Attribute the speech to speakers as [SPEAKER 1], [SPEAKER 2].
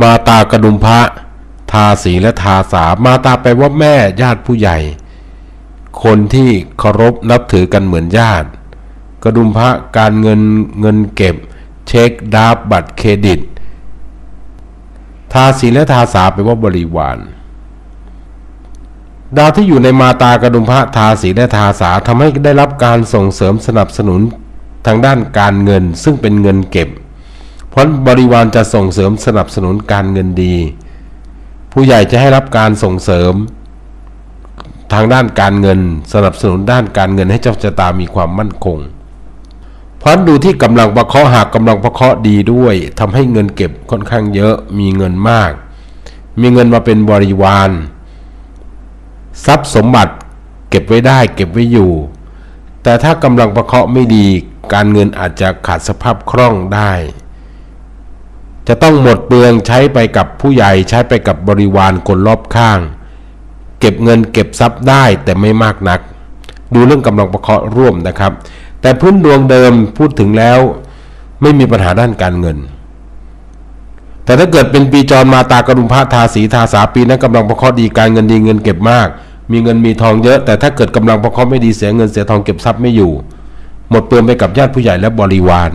[SPEAKER 1] มาตากระดุมพระทาสีและทาสามาตาแปลว่าแม่ญาติผู้ใหญ่ คนที่เคารพนับถือกันเหมือนญาติ กระดุมพระการเงินเงินเก็บ เช็คดาบบัตรเครดิต ทาสีและทาสาแปลว่าบริวาร ดาวที่อยู่ในมาตากระดุมพระทาสีและทาสาทำให้ได้รับการส่งเสริมสนับสนุนทางด้านการเงินซึ่งเป็นเงินเก็บ เพราะบริวารจะส่งเสริมสนับสนุนการเงินดี ผู้ใหญ่จะให้รับการส่งเสริม ทางด้านการเงิน สนับสนุนด้านการเงินให้เจ้าชะตามีความมั่นคงเพราะดูที่กำลังประเคราะห์หากกำลังประเคราะห์ดีด้วยทำให้เงินเก็บค่อนข้างเยอะมีเงินมาก มีเงินมาเป็นบริวารทรัพย์สมบัติเก็บไว้ได้เก็บไว้อยู่ แต่ถ้ากำลังประเคราะห์ไม่ดี การเงินอาจจะขาดสภาพคล่องได้ จะต้องหมดเปลืองใช้ไปกับผู้ใหญ่ใช้ไปกับบริวารคนรอบข้าง เก็บเงินเก็บทรัพย์ได้แต่ไม่มากนัก ดูเรื่องกำลังประเคราะห์ร่วมนะครับ แต่พื้นดวงเดิมพูดถึงแล้ว ไม่มีปัญหาด้านการเงิน แต่ถ้าเกิดเป็นปีจรมาตากระุมพระทาสีทาสาปีนั้นกำลังประเคราะห์ดีการเงินดีเงินเก็บมาก มีเงินมีทองเยอะ แต่ถ้าเกิดกำลังประเคราะห์ไม่ดีเสียเงินเสียทองเก็บทรัพย์ไม่อยู่ หมดเปลืองไปกับญาติผู้ใหญ่และบริวาร